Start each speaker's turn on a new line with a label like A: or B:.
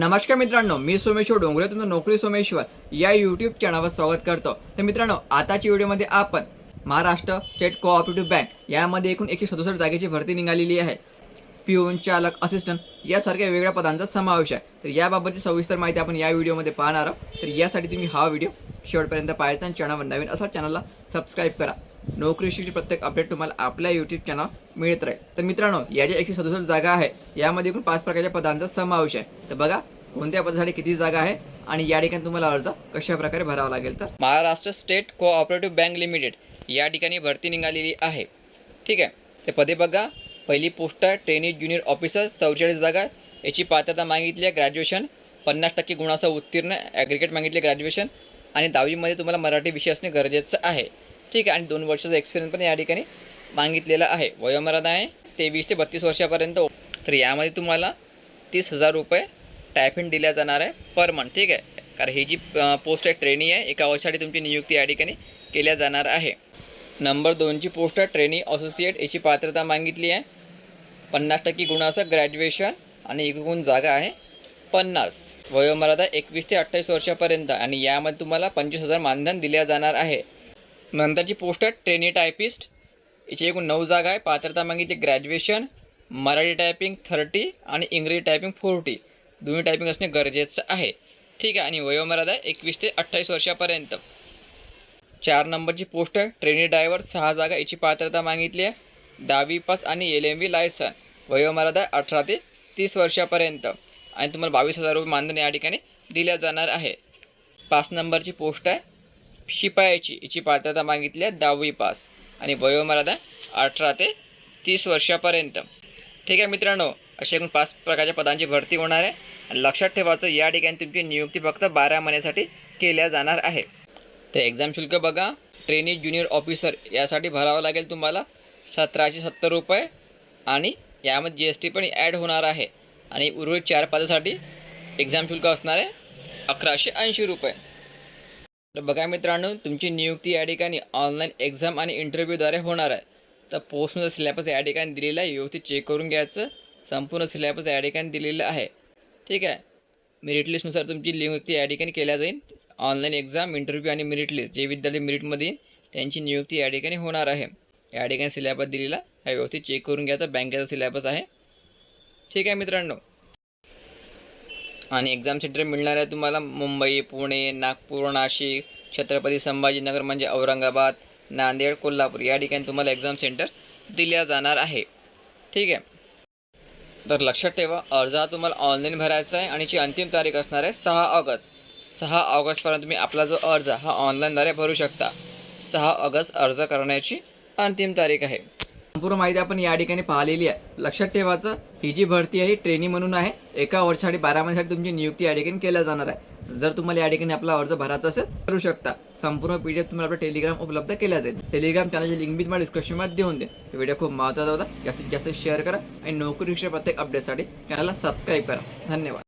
A: नमस्कार मित्रांनो मी सोमेश्वर डोंगरे तुमचं नोकरी सोमेश्वर या यूट्यूब चॅनलवर स्वागत करतो. तर मित्रांनो आताच्या व्हिडिओमध्ये आपण महाराष्ट्र स्टेट कोऑपरेटिव्ह बँक यामध्ये एकूण एकशे सदुसष्ट जागेची भरती निघालेली आहे. पिऊन चालक असिस्टंट यासारख्या वेगळ्या पदांचा समावेश आहे. तर याबाबतची सविस्तर माहिती आपण या व्हिडिओमध्ये पाहणार आहोत. तर यासाठी तुम्ही हा व्हिडिओ शेवटपर्यंत पाहायचा आणि चॅनलवर नवीन असा चॅनलला सबस्क्राईब करा. नोकरीविषयीची प्रत्येक अपडेट तुम्हाला आपल्या यूट्यूब चॅनल मिळत राहील. तर मित्रांनो या ज्या एकशे सदुसष्ट जागा आहे यामध्ये एकूण पाच प्रकारच्या पदांचा समावेश आहे. तर बघा कोणत्या पदासाठी किती जागा आहे आणि या ठिकाणी तुम्हाला अर्ज कशा प्रकारे भरावा लागेल तर? Maharashtra state cooperative bank limited या ठिकाणी भरती निघालेली आहे. ठीक आहे? ते पदे बघा. पहिली पोस्ट आहे ट्रेनिंग ज्युनियर ऑफिसर चौवेचाळीस जागा. याची पात्रता मागितली आहे ग्रॅज्युएशन पन्नास टक्के गुणासह उत्तीर्ण ॲग्रिगेट मागितले ग्रॅज्युएशन आणि दहावीमध्ये तुम्हाला मराठी विषय असणे गरजेचं आहे. ठीक आहे आणि दोन वर्षाचा एक्सपिरियन्स पण या ठिकाणी मागितलेला आहे. वयोमर्यादा आहे तेवीस ते बत्तीस वर्षापर्यंत. तर यामध्ये तुम्हाला तीस हजार रुपये टायफिन दिल्या जाणार आहे पर मंथ ठीक आहे? कारण ही जी पोस्ट आहे ट्रेनी आहे एका वर्षासाठी तुमची नियुक्ती या ठिकाणी केल्या जाणार आहे. नंबर दोनची पोस्ट आहे ट्रेनी असोसिएट याची पात्रता मागितली आहे. पन्नास टक्के गुणाचं ग्रॅज्युएशन आणि एकूण जागा आहे पन्नास. वयोमर्यादा एकवीस ते अठ्ठावीस वर्षापर्यंत आणि यामध्ये तुम्हाला पंचवीस हजार मानधन दिल्या जाणार आहे. नंतरची पोस्ट आहे ट्रेनी टायपिस्ट याची एकूण नऊ जागा आहे. पात्रता मागितली ग्रॅज्युएशन मराठी टायपिंग थर्टी आणि इंग्रजी टायपिंग फोर्टी दोन्ही टायपिंग असणे गरजेचं आहे. ठीक आहे आणि वयोमर्यादा एकवीस ते अठ्ठावीस वर्षापर्यंत. चार नंबरची पोस्ट आहे ट्रेनी ड्रायव्हर सहा जागा याची पात्रता मागितली आहे. दहावी पास आणि एल एम व्ही लायसन वयोमर्यादा अठरा ते तीस वर्षापर्यंत. आणि तुम्हाला बावीस हजार रुपये मानधन या ठिकाणी दिल्या जाणार आहे. पाच नंबरची पोस्ट आहे शिपायाची याची पात्रता मागितली आहे दहावी पास. आणि वयोमर्यादा अठरा ते तीस वर्षापर्यंत. ठीक आहे मित्रांनो अशा एकूण पाच प्रकारच्या पदांची भरती होणार आहे. आणि लक्षात ठेवायचं या ठिकाणी तुमची नियुक्ती फक्त बारा महिन्यासाठी केल्या जाणार आहे. तर एक्झाम शुल्क बघा. ट्रेनी ज्युनियर ऑफिसर यासाठी भरावं लागेल तुम्हाला सतराशे सत्तर रुपये. आणि यामध्ये जी एस टी पण ॲड होणार आहे. आणि उर्वरित चार पदासाठी एक्झाम शुल्क असणार आहे अकराशे ऐंशी रुपये. तर बघा मित्रांनो तुमची नियुक्ती या ठिकाणी ऑनलाईन एक्झाम आणि इंटरव्ह्यूद्वारे होणार आहे. तर पोस्टनुसार सिलेबस या ठिकाणी दिलेला आहे. व्यवस्थित चेक करून घ्यायचं. संपूर्ण सिलेबस या ठिकाणी दिलेलं आहे. ठीक आहे? मेरिट लिस्टनुसार तुमची नियुक्ती या ठिकाणी केल्या जाईल. ऑनलाईन एक्झाम इंटरव्ह्यू आणि मेरिट लिस्ट जे विद्यार्थी मेरिटमध्ये येईल त्यांची नियुक्ती या ठिकाणी होणार आहे. या ठिकाणी सिलेबस दिलेला आहे. व्यवस्थित चेक करून घ्यायचा. बँकेचा सिलेबस आहे. ठीक आहे मित्रांनो? आणि एक्झाम सेंटर मिळणार आहे तुम्हाला मुंबई पुणे नागपूर नाशिक छत्रपती संभाजीनगर म्हणजे औरंगाबाद नांदेड कोल्हापूर या ठिकाणी तुम्हाला एक्झाम सेंटर दिल्या जाणार आहे. ठीक आहे? तर लक्षात ठेवा अर्ज हा तुम्हाला ऑनलाईन भरायचा आहे आणि याची अंतिम तारीख असणार आहे सहा ऑगस्ट. सहा ऑगस्टपर्यंत तुम्ही आपला जो अर्ज हा ऑनलाईनद्वारे भरू शकता. सहा ऑगस्ट अर्ज करण्याची अंतिम तारीख आहे. संपूर्ण माहिती आपण या ठिकाणी पाहिलेली आहे. लक्षात ठेवायचं ही जी भरती आहे ही ट्रेनिंग म्हणून आहे. एका वर्षासाठी बारा महिन्यासाठी तुमची नियुक्ती या ठिकाणी केल्या जाणार आहे. जर तुम्हाला या ठिकाणी आपला अर्ज भरायचा असेल करू शकता. संपूर्ण पी डी एफ तुम्हाला आपला टेलिग्राम उपलब्ध केल्या जाईल. टेलिग्राम चॅनलची लिंक मी तुम्हाला डिस्क्रिप्शनमध्ये देऊन दे व्हिडिओ खूप महत्त्वाचा होता. जास्तीत जास्त शेअर करा आणि नोकरीविषयी प्रत्येक अपडेटसाठी चॅनलला सबस्क्राईब करा. धन्यवाद.